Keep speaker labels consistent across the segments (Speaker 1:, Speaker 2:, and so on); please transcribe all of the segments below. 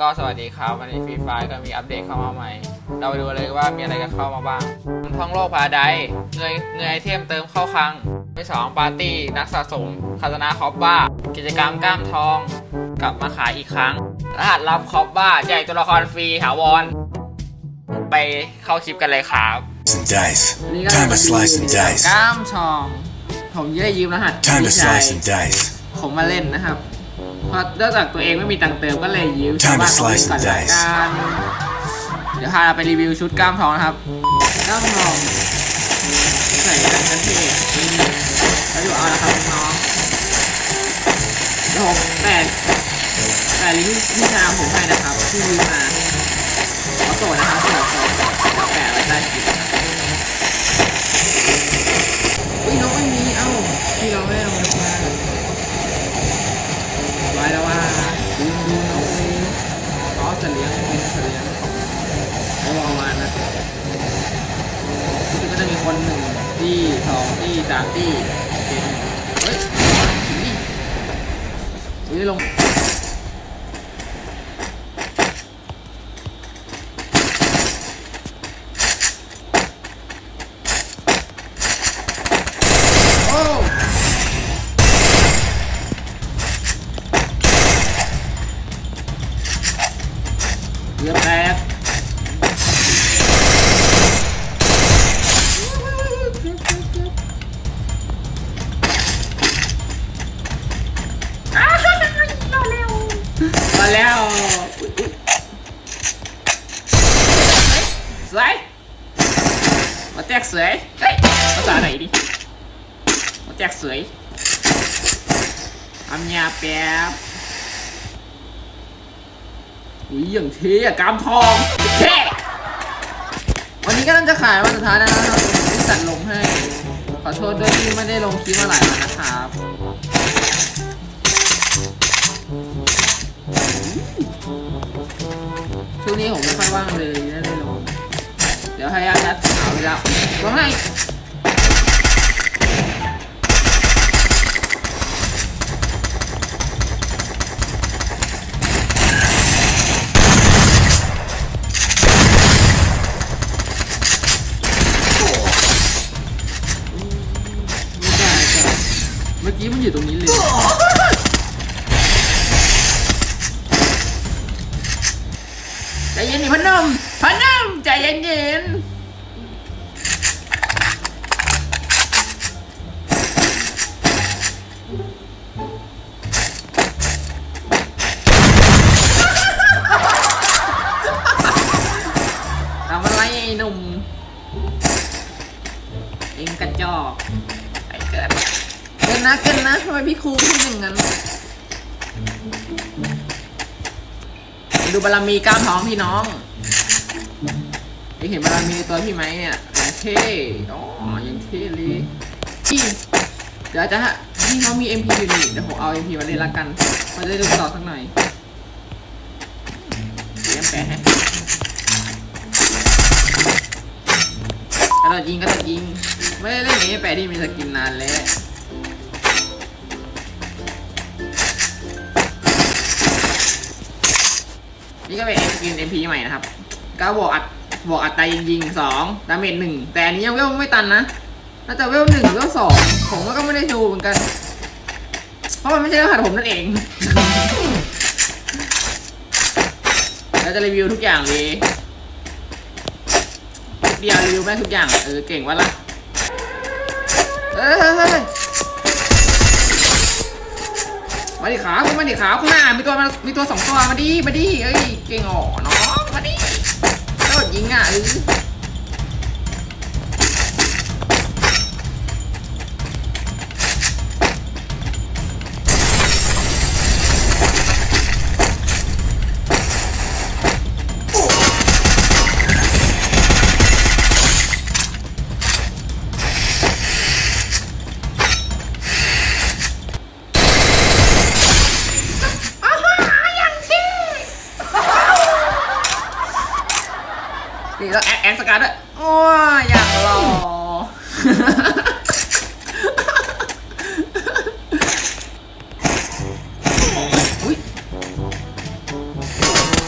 Speaker 1: ก็สวัสดีครับวันนี้ฟรีไฟก็มีอัปเดตเข้ามาใหม่ เราไปดูเลยว่ามีอะไรกันเข้ามาบ้างท่องโลกพาไดเงยเงยไอเทมเติมเข้าคลังที่สองปาร์ตี้นักสะสมคาสนาคอปบ้า กิจกรรมกล้ามทอง กลับมาขายอีกครั้ง รหัสลับคอปบ้าแจกตัวละครฟรีถาวร ไปเข้าคลิปกันเลยครับ
Speaker 2: and dice.
Speaker 1: นี่ก็
Speaker 2: Time to
Speaker 1: มา
Speaker 2: slice
Speaker 1: ดู
Speaker 2: and dice.
Speaker 1: กล้ามทอง ผมจะได้ยืมรหัส
Speaker 2: Time to
Speaker 1: พี่ชาย
Speaker 2: slice and dice.
Speaker 1: ผมมาเล่นนะครับเพราะเนื่องจากตัวเองไม่มีตังค์เติมก็เลยยืม
Speaker 2: Time
Speaker 1: ชาว
Speaker 2: to
Speaker 1: บ้านเขาเล่น
Speaker 2: slice
Speaker 1: ก่อน
Speaker 2: and
Speaker 1: ละ
Speaker 2: dice
Speaker 1: กันเดี๋ยวพาไปรีวิวชุดกล้ามทองนะครับกล้ามทองใส่กันกระเทศนี่แล้วดูเอาละครับน้องเดี๋ยวผมแปะแปะลิงก์ที่ทางผมให้นะครับที่ยืมมา ที่สองที่สามที่โอเคเฮ้ยถึงนี่อุ้ยลง มาแล้วสวยมาแตกสวยเฮ้ยภาษาไหนดิมาแตกสวยทำยาแป๊บอุ้ยอย่างเท่อะกามทองเท่วันนี้ก็น่าจะขายวันสุดท้ายแล้วนะครับที่จัดลงให้ ขอโทษด้วยที่ไม่ได้ลงคลิปมาหลายวันนะครับ ช่วงนี้ผมไม่ค่อยว่างเลยไม่ได้ลงเดี๋ยวให้อาจัดเอาเวลาลงให้ไม่ได้จ้ะเมื่อกี้มันอยู่ตรงนี้เลย ใจ เย็นดิพนมพนมใจเย็นเย็นทำอะไรไอ้หนุ่มเองกระจอกไอ้เกินเกินนะเกินนะทำไมพี่ครูพูดอย่างนั้น ดูบารมีกล้ามท้องพี่น้องพี่เห็นบารมีในตัวพี่ไหมเนี่ยอย่างเท่อ๋อยังเท่เลยพี่เดี๋ยวจะฮะพี่เขามี MP อยู่นี่เดี๋ยวผมเอา MP มาเล่นละกันมาได้ดูต่อสักหน่อยเตรียมแปะให้กระโดดยิงกระโดดยิง ไม่ได้เล่นอย่างนี้แปลที่มีสกินนานแล้ว นี่ก็เป็นเอ็กิน MP ใหม่นะครับก็บวกอัดบวกอัตรายิงยิงสองดาเมจหนึ่งแต่อันนี้ยังเวลไม่ตันนะน่าจะเวลหนึ่งเวลสองผมก็ไม่ได้ดูเหมือนกัน เพราะมันไม่ใช่รหัสผมนั่นเองเราจะรีวิวทุกอย่างเลยเดียวรีวิวแม่งทุกอย่างเออเก่งวะล่ะเฮ้ย มาดิขาคุณมาดิขาข้างหน้ามีตัวมามีตัวสองตัวมาดิมาดิเอ้ยเก่งอ๋อน้องมาดิโดดยิงอะ นี่แล้วแอนแอนสกัดด้วยโอ้ยอย่างหล่ออุ้ย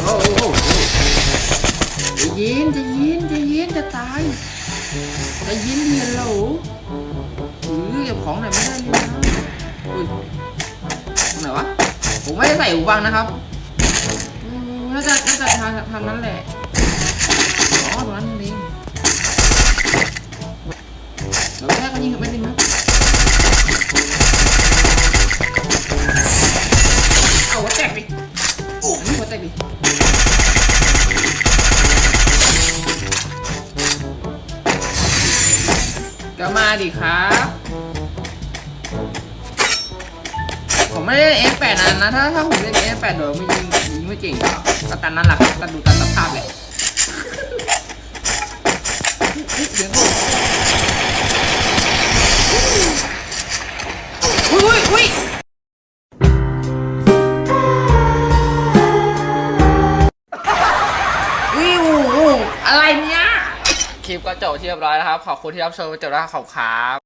Speaker 1: โอ้โหโอ้โหใจะเย็นจะเย็นจะเย็นจะตายจะเย็นเย็นเหรอเออเก็บของไหนไม่ได้เลยนะอุ้ยตรงไหนวะผมไม่ได้ใส่หูฟังนะครับน่าจะน่าจะทางทางนั้นแหละ ดี๋ยวแค่เขายิงกันไปหนึ่งนะเอาหัวแตกดิอันนี้หัวแตกดิก็มาดิครับผมไม่ได้เล่น F8 นานนะ ถ้าถ้าผมเล่น F8 เดี๋ยไม่ยิงยิงไม่เก่งก็ตามนั้นแหละครับก็ดูตามสภาพแหละเฮ้ยเก็
Speaker 3: จบที่เรียบร้อยนะครับ ขอบคุณที่รับชมจนจบแล้วขอบคุณครับ